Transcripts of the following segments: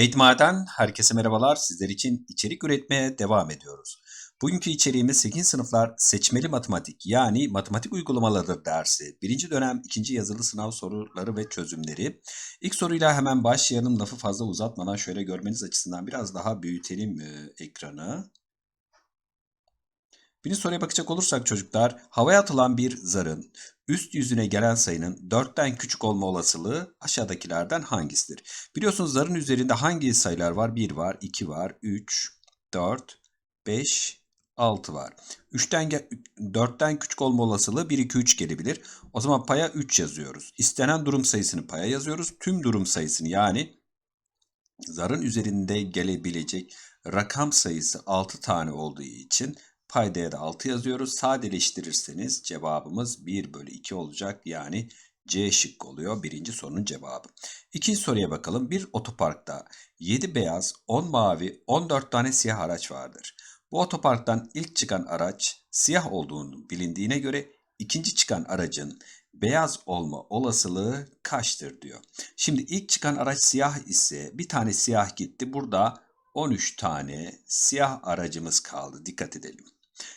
Eğitimhane'den herkese merhabalar. Sizler için içerik üretmeye devam ediyoruz. Bugünkü içeriğimiz 8. sınıflar seçmeli matematik yani matematik uygulamaları dersi. Birinci dönem ikinci yazılı sınav soruları ve çözümleri. İlk soruyla hemen başlayalım. Lafı fazla uzatmadan şöyle görmeniz açısından biraz daha büyütelim e, ekranı. Birinci soruya bakacak olursak çocuklar, havaya atılan bir zarın üst yüzüne gelen sayının 4'ten küçük olma olasılığı aşağıdakilerden hangisidir? Biliyorsunuz zarın üzerinde hangi sayılar var? 1 var, 2 var, 3, 4, 5, 6 var. 3'ten 4'ten küçük olma olasılığı 1, 2, 3 gelebilir. O zaman paya 3 yazıyoruz. İstenen durum sayısını paya yazıyoruz. Tüm durum sayısını yani zarın üzerinde gelebilecek rakam sayısı 6 tane olduğu için Paydaya da 6 yazıyoruz. Sadeleştirirseniz cevabımız 1 bölü 2 olacak. Yani C şıkkı oluyor birinci sorunun cevabı. İkinci soruya bakalım. Bir otoparkta 7 beyaz, 10 mavi, 14 tane siyah araç vardır. Bu otoparktan ilk çıkan araç siyah olduğunu bilindiğine göre ikinci çıkan aracın beyaz olma olasılığı kaçtır diyor. Şimdi ilk çıkan araç siyah ise bir tane siyah gitti. Burada 13 tane siyah aracımız kaldı. Dikkat edelim.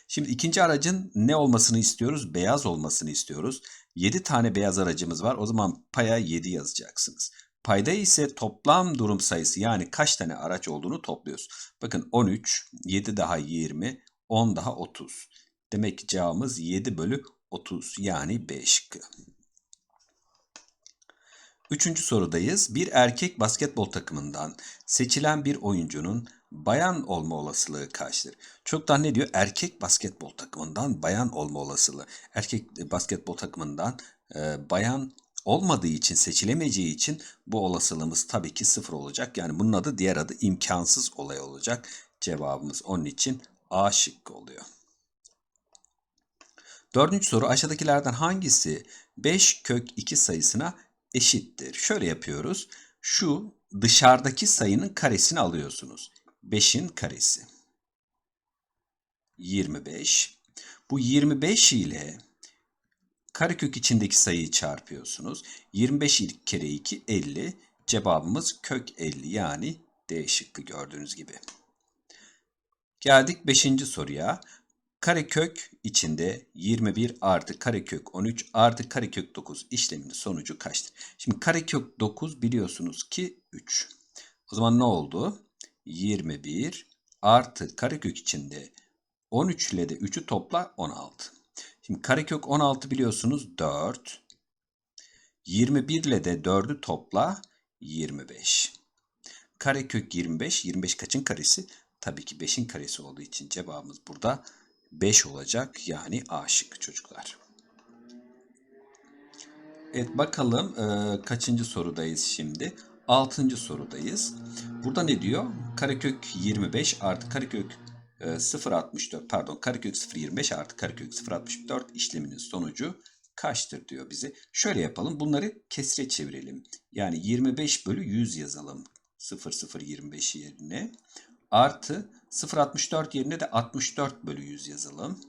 Şimdi ikinci aracın ne olmasını istiyoruz? Beyaz olmasını istiyoruz. 7 tane beyaz aracımız var. O zaman paya 7 yazacaksınız. Payda ise toplam durum sayısı yani kaç tane araç olduğunu topluyoruz. Bakın 13, 7 daha 20, 10 daha 30. Demek ki cevabımız 7 bölü 30 yani B. Üçüncü sorudayız. Bir erkek basketbol takımından seçilen bir oyuncunun bayan olma olasılığı kaçtır? Çoktan ne diyor? Erkek basketbol takımından bayan olma olasılığı. Erkek basketbol takımından e, bayan olmadığı için, seçilemeyeceği için bu olasılığımız tabii ki sıfır olacak. Yani bunun adı diğer adı imkansız olay olacak. Cevabımız onun için A şıkkı oluyor. Dördüncü soru aşağıdakilerden hangisi 5 kök 2 sayısına eşittir? Şöyle yapıyoruz. Şu dışarıdaki sayının karesini alıyorsunuz. 5'in karesi. 25. Bu 25 ile karekök içindeki sayıyı çarpıyorsunuz. 25 kere 2 50. Cevabımız kök 50 yani D şıkkı gördüğünüz gibi. Geldik 5. soruya. Karekök içinde 21 artı karekök 13 artı karekök 9 işleminin sonucu kaçtır? Şimdi karekök 9 biliyorsunuz ki 3. O zaman ne oldu? 21 artı karekök içinde 13 ile de 3'ü topla 16. Şimdi karekök 16 biliyorsunuz 4. 21 ile de 4'ü topla 25. Karekök 25. 25 kaçın karesi? Tabii ki 5'in karesi olduğu için cevabımız burada 5 olacak. Yani A şıkkı çocuklar. Evet bakalım e, kaçıncı sorudayız şimdi? Altıncı sorudayız. Burada ne diyor? Karekök 25 artı karekök 0.64 pardon karekök 0.25 artı karekök 0.64 işleminin sonucu kaçtır diyor bize. Şöyle yapalım bunları kesre çevirelim. Yani 25 bölü 100 yazalım 0025 yerine. Artı 0.64 yerine de 64 bölü 100 yazalım.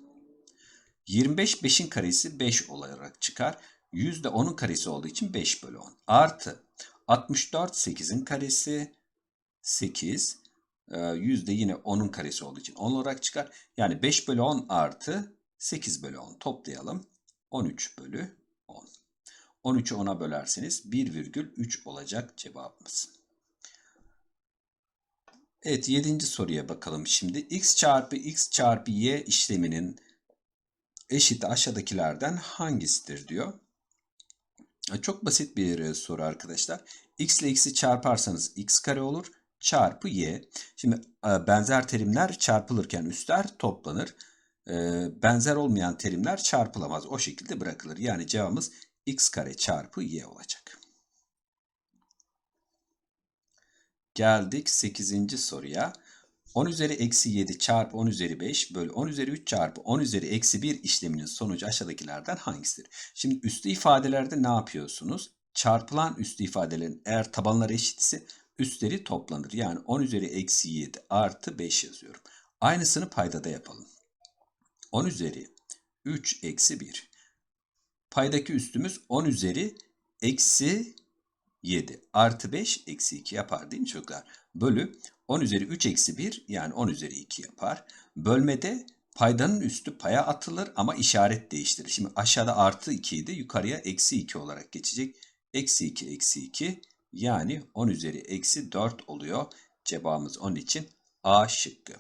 25 5'in karesi 5 olarak çıkar. 100 de 10'un karesi olduğu için 5 bölü 10. Artı 64 8'in karesi 8. Yüzde yine 10'un karesi olduğu için 10 olarak çıkar. Yani 5 bölü 10 artı 8 bölü 10 toplayalım. 13 bölü 10. 13'ü 10'a bölerseniz 1,3 olacak cevabımız. Evet 7. soruya bakalım şimdi. x çarpı x çarpı y işleminin eşiti aşağıdakilerden hangisidir diyor. Çok basit bir e, soru arkadaşlar. x ile x'i çarparsanız x kare olur. Çarpı y. Şimdi e, benzer terimler çarpılırken üstler toplanır. E, benzer olmayan terimler çarpılamaz. O şekilde bırakılır. Yani cevabımız x kare çarpı y olacak. Geldik 8. soruya. 10 üzeri eksi 7 çarpı 10 üzeri 5 bölü 10 üzeri 3 çarpı 10 üzeri eksi 1 işleminin sonucu aşağıdakilerden hangisidir? Şimdi üstü ifadelerde ne yapıyorsunuz? Çarpılan üstü ifadelerin eğer tabanları eşit ise üstleri toplanır. Yani 10 üzeri eksi 7 artı 5 yazıyorum. Aynısını paydada yapalım. 10 üzeri 3 eksi 1. Paydaki üstümüz 10 üzeri eksi 7 artı 5 eksi 2 yapar değil mi çocuklar? Bölü 10 üzeri 3 eksi 1 yani 10 üzeri 2 yapar. Bölmede paydanın üstü paya atılır ama işaret değiştirir. Şimdi aşağıda artı 2 idi yukarıya eksi 2 olarak geçecek. Eksi 2 eksi 2 yani 10 üzeri eksi 4 oluyor. Cevabımız onun için A şıkkı.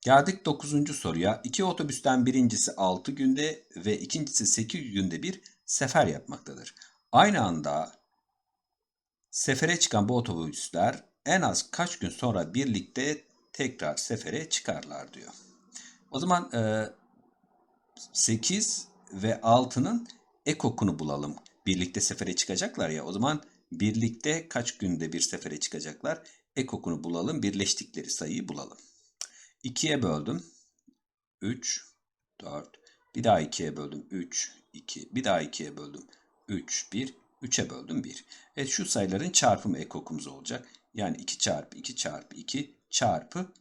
Geldik 9. soruya. İki otobüsten birincisi 6 günde ve ikincisi 8 günde bir sefer yapmaktadır. Aynı anda sefere çıkan bu otobüsler en az kaç gün sonra birlikte tekrar sefere çıkarlar diyor. O zaman e, 8 ve 6'nın ekokunu bulalım. Birlikte sefere çıkacaklar ya. O zaman birlikte kaç günde bir sefere çıkacaklar? Ekokunu bulalım. Birleştikleri sayıyı bulalım. 2'ye böldüm. 3, 4. Bir daha 2'ye böldüm. 3, 2. Bir daha 2'ye böldüm. 3, 1. 3'e böldüm 1. Evet şu sayıların çarpımı ekokumuz olacak. Yani 2 çarpı 2 çarpı 2 çarpı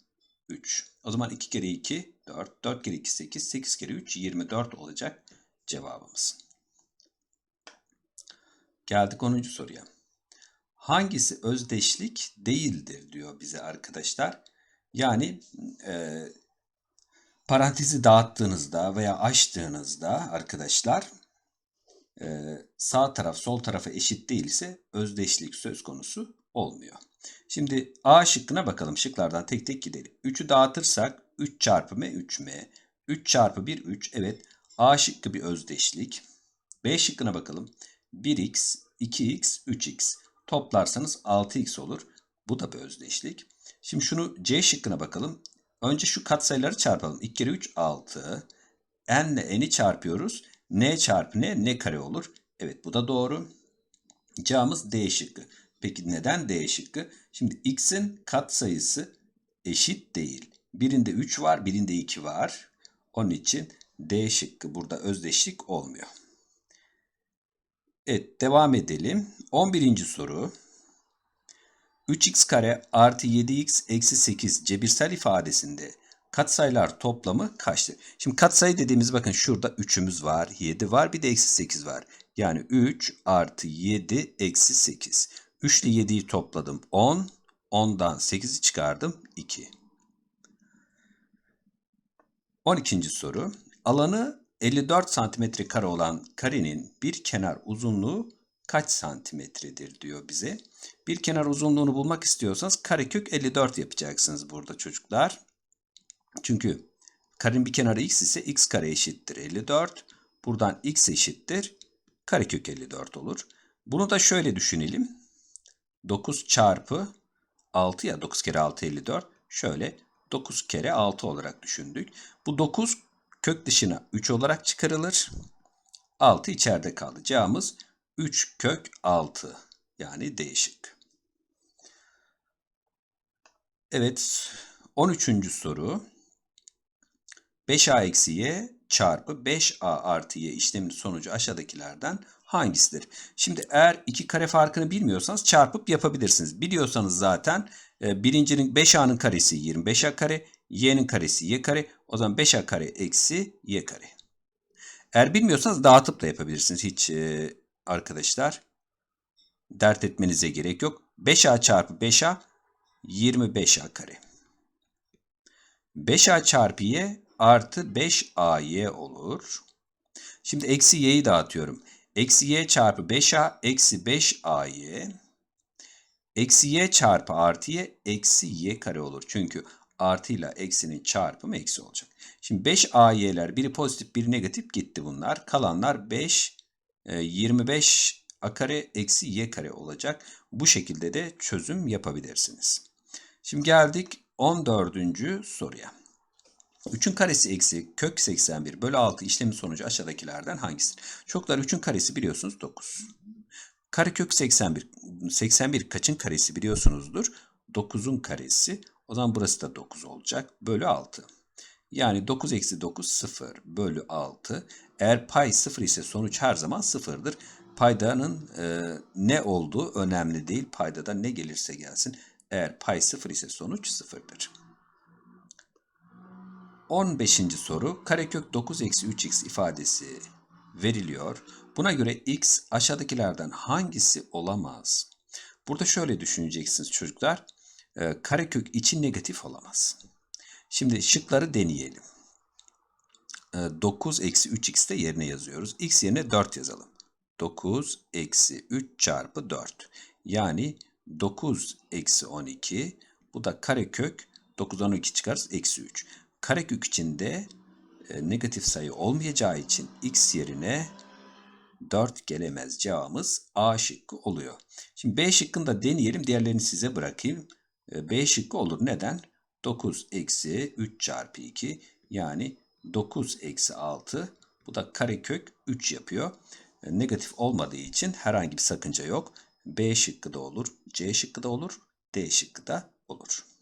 3. O zaman 2 kere 2 4. 4 kere 2 8. 8 kere 3 24 olacak cevabımız. Geldik 10. soruya. Hangisi özdeşlik değildir diyor bize arkadaşlar. Yani e, parantezi dağıttığınızda veya açtığınızda arkadaşlar sağ taraf sol tarafa eşit değilse özdeşlik söz konusu olmuyor. Şimdi A şıkkına bakalım. Şıklardan tek tek gidelim. 3'ü dağıtırsak 3 çarpı M 3M. 3 çarpı 1 3. Evet A şıkkı bir özdeşlik. B şıkkına bakalım. 1x, 2x, 3x. Toplarsanız 6x olur. Bu da bir özdeşlik. Şimdi şunu C şıkkına bakalım. Önce şu katsayıları çarpalım. 2 kere 3 6. N ile n'i çarpıyoruz. N çarpı n n kare olur. Evet bu da doğru. Cevabımız D şıkkı. Peki neden D şıkkı? Şimdi x'in katsayısı eşit değil. Birinde 3 var, birinde 2 var. Onun için D şıkkı burada özdeşlik olmuyor. Evet devam edelim. 11. soru. 3x kare artı 7x eksi 8 cebirsel ifadesinde katsayılar toplamı kaçtır? Şimdi katsayı dediğimiz bakın şurada 3'ümüz var, 7 var bir de eksi 8 var. Yani 3 artı 7 eksi 8. 3 ile 7'yi topladım 10. 10'dan 8'i çıkardım 2. 12. soru. Alanı 54 santimetre kare olan karenin bir kenar uzunluğu kaç santimetredir diyor bize. Bir kenar uzunluğunu bulmak istiyorsanız karekök 54 yapacaksınız burada çocuklar. Çünkü karenin bir kenarı x ise x kare eşittir 54. Buradan x eşittir karekök 54 olur. Bunu da şöyle düşünelim. 9 çarpı 6 ya 9 kere 6 54. Şöyle 9 kere 6 olarak düşündük. Bu 9 kök dışına 3 olarak çıkarılır. 6 içeride kaldı. Cevabımız 3 kök 6 yani D şık. Evet 13. soru. 5a eksi y çarpı 5a artı y işleminin sonucu aşağıdakilerden hangisidir? Şimdi eğer iki kare farkını bilmiyorsanız çarpıp yapabilirsiniz. Biliyorsanız zaten e, birincinin 5a'nın karesi 25a kare, y'nin karesi y kare. O zaman 5a kare eksi y kare. Eğer bilmiyorsanız dağıtıp da yapabilirsiniz. Hiç e, arkadaşlar dert etmenize gerek yok. 5a çarpı 5a 25a kare. 5a çarpı y artı 5ay olur. Şimdi eksi y'yi dağıtıyorum. Eksi y çarpı 5a eksi 5ay. Eksi y çarpı artı y eksi y kare olur. Çünkü artıyla eksinin çarpımı eksi olacak. Şimdi 5ay'ler biri pozitif biri negatif gitti bunlar. Kalanlar 5, 25 a kare eksi y kare olacak. Bu şekilde de çözüm yapabilirsiniz. Şimdi geldik 14. soruya. 3'ün karesi eksi kök 81 bölü 6 işlemi sonucu aşağıdakilerden hangisidir? Çoklar 3'ün karesi biliyorsunuz 9. Karekök 81. 81 kaçın karesi biliyorsunuzdur? 9'un karesi. O zaman burası da 9 olacak. Bölü 6. Yani 9 eksi 9 0 bölü 6. Eğer pay 0 ise sonuç her zaman 0'dır. Paydanın e, ne olduğu önemli değil. Paydada ne gelirse gelsin. Eğer pay 0 ise sonuç 0'dır. 15. soru karekök 9 eksi 3x ifadesi veriliyor. Buna göre x aşağıdakilerden hangisi olamaz? Burada şöyle düşüneceksiniz çocuklar. Ee, karekök için negatif olamaz. Şimdi şıkları deneyelim. Ee, 9 eksi 3x de yerine yazıyoruz. x yerine 4 yazalım. 9 eksi 3 çarpı 4. Yani 9 eksi 12. Bu da karekök. 9'dan 12 çıkarız. Eksi 3. Karekök içinde e, negatif sayı olmayacağı için x yerine 4 gelemez. Cevabımız A şıkkı oluyor. Şimdi B şıkkını da deneyelim. Diğerlerini size bırakayım. E, B şıkkı olur. Neden? 9 eksi 3 çarpı 2 yani 9 eksi 6 bu da karekök 3 yapıyor. E, Negatif olmadığı için herhangi bir sakınca yok. B şıkkı da olur, C şıkkı da olur, D şıkkı da olur.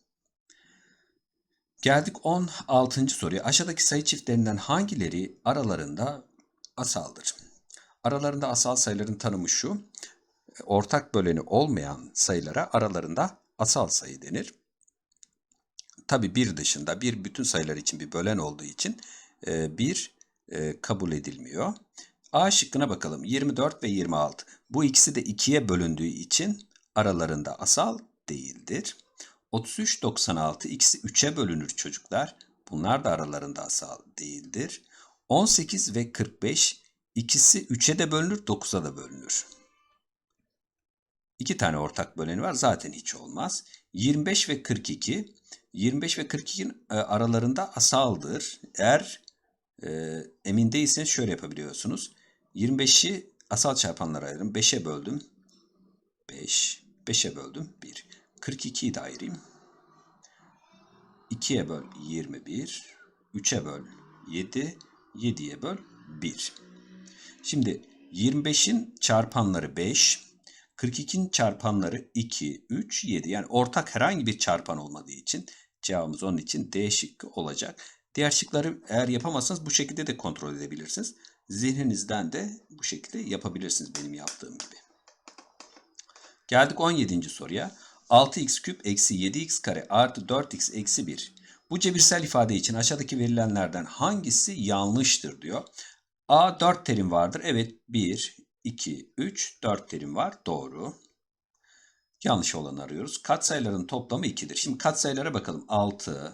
Geldik 16. soruya. Aşağıdaki sayı çiftlerinden hangileri aralarında asaldır? Aralarında asal sayıların tanımı şu. Ortak böleni olmayan sayılara aralarında asal sayı denir. Tabi bir dışında bir bütün sayılar için bir bölen olduğu için e, bir e, kabul edilmiyor. A şıkkına bakalım. 24 ve 26. Bu ikisi de 2'ye bölündüğü için aralarında asal değildir. 33, 96 ikisi 3'e bölünür çocuklar. Bunlar da aralarında asal değildir. 18 ve 45 ikisi 3'e de bölünür, 9'a da bölünür. İki tane ortak böleni var. Zaten hiç olmaz. 25 ve 42. 25 ve 42'nin e, aralarında asaldır. Eğer e, emin değilseniz şöyle yapabiliyorsunuz. 25'i asal çarpanlara ayırın. 5'e böldüm. 5. 5'e böldüm. 1. 42'yi de ayırayım. 2'ye böl 21. 3'e böl 7. 7'ye böl 1. Şimdi 25'in çarpanları 5. 42'nin çarpanları 2, 3, 7. Yani ortak herhangi bir çarpan olmadığı için cevabımız onun için D şıkkı olacak. Diğer şıkları eğer yapamazsanız bu şekilde de kontrol edebilirsiniz. Zihninizden de bu şekilde yapabilirsiniz benim yaptığım gibi. Geldik 17. soruya. 6x küp eksi 7x kare artı 4x eksi 1. Bu cebirsel ifade için aşağıdaki verilenlerden hangisi yanlıştır diyor. A 4 terim vardır. Evet 1, 2, 3, 4 terim var. Doğru. Yanlış olanı arıyoruz. Katsayıların toplamı 2'dir. Şimdi katsayılara bakalım. 6,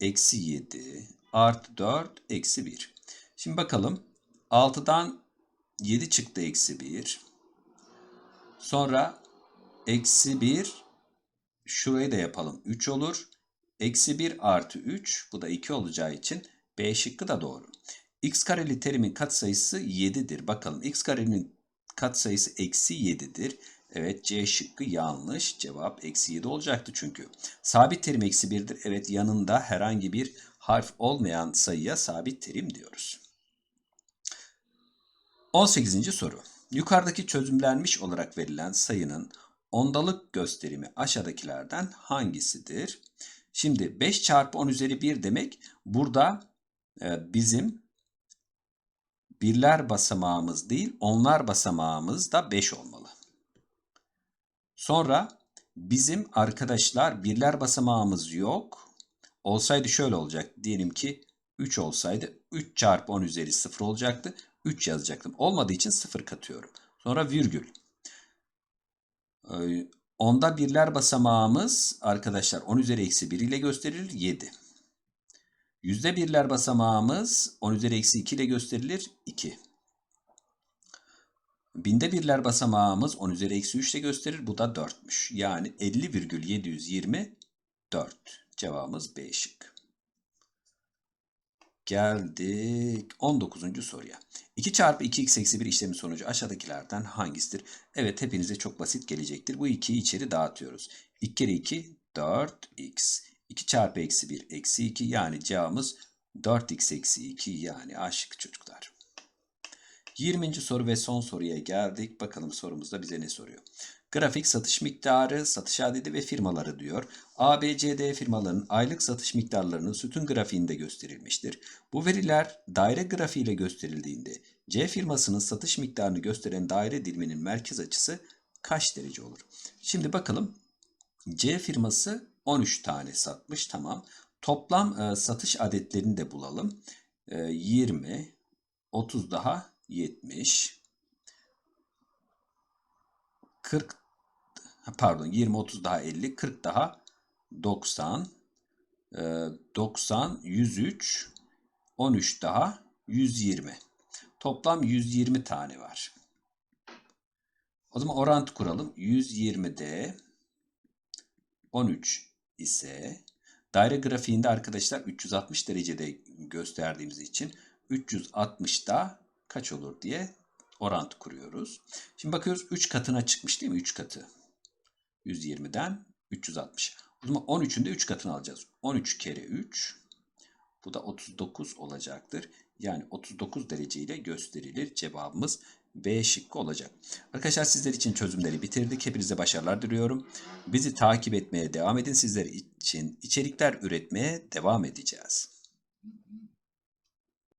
eksi 7, artı 4, eksi 1. Şimdi bakalım. 6'dan 7 çıktı eksi 1. Sonra eksi 1 şurayı da yapalım. 3 olur. Eksi 1 artı 3 bu da 2 olacağı için B şıkkı da doğru. x kareli terimin katsayısı 7'dir. Bakalım x karenin katsayısı eksi 7'dir. Evet C şıkkı yanlış. Cevap eksi 7 olacaktı çünkü. Sabit terim eksi 1'dir. Evet yanında herhangi bir harf olmayan sayıya sabit terim diyoruz. 18. soru. Yukarıdaki çözümlenmiş olarak verilen sayının ondalık gösterimi aşağıdakilerden hangisidir? Şimdi 5 çarpı 10 üzeri 1 demek burada e, bizim birler basamağımız değil onlar basamağımız da 5 olmalı. Sonra bizim arkadaşlar birler basamağımız yok. Olsaydı şöyle olacak. Diyelim ki 3 olsaydı 3 çarpı 10 üzeri 0 olacaktı. 3 yazacaktım. Olmadığı için 0 katıyorum. Sonra virgül. Ee, onda birler basamağımız arkadaşlar 10 üzeri eksi 1 ile gösterilir 7. Yüzde birler basamağımız 10 üzeri eksi 2 ile gösterilir 2. Binde birler basamağımız 10 üzeri eksi 3 ile gösterir. Bu da 4'müş. Yani 50,724. Cevabımız B şık. Geldik 19. soruya. 2 çarpı 2x eksi 1 işlemin sonucu aşağıdakilerden hangisidir? Evet hepinize çok basit gelecektir. Bu 2'yi içeri dağıtıyoruz. 2 kere 2 4x. 2 çarpı eksi 1 eksi 2 yani cevabımız 4x eksi 2 yani A şıkkı çocuklar. 20. soru ve son soruya geldik. Bakalım sorumuzda bize ne soruyor? Grafik satış miktarı, satış adedi ve firmaları diyor. A, B, C, D firmalarının aylık satış miktarlarının sütun grafiğinde gösterilmiştir. Bu veriler daire grafiği ile gösterildiğinde C firmasının satış miktarını gösteren daire diliminin merkez açısı kaç derece olur? Şimdi bakalım. C firması 13 tane satmış. Tamam. Toplam e, satış adetlerini de bulalım. E, 20, 30 daha 70 40 ha, pardon 20 30 daha 50 40 daha 90 e, 90 103 13 daha 120 toplam 120 tane var. O zaman orantı kuralım. 120'de 13 ise daire grafiğinde arkadaşlar 360 derecede gösterdiğimiz için 360'da kaç olur diye orantı kuruyoruz. Şimdi bakıyoruz 3 katına çıkmış değil mi? 3 katı. 120'den 360. O zaman 13'ün de 3 katını alacağız. 13 kere 3 bu da 39 olacaktır. Yani 39 derece ile gösterilir. Cevabımız B şıkkı olacak. Arkadaşlar sizler için çözümleri bitirdik. Hepinize başarılar diliyorum. Bizi takip etmeye devam edin. Sizler için içerikler üretmeye devam edeceğiz.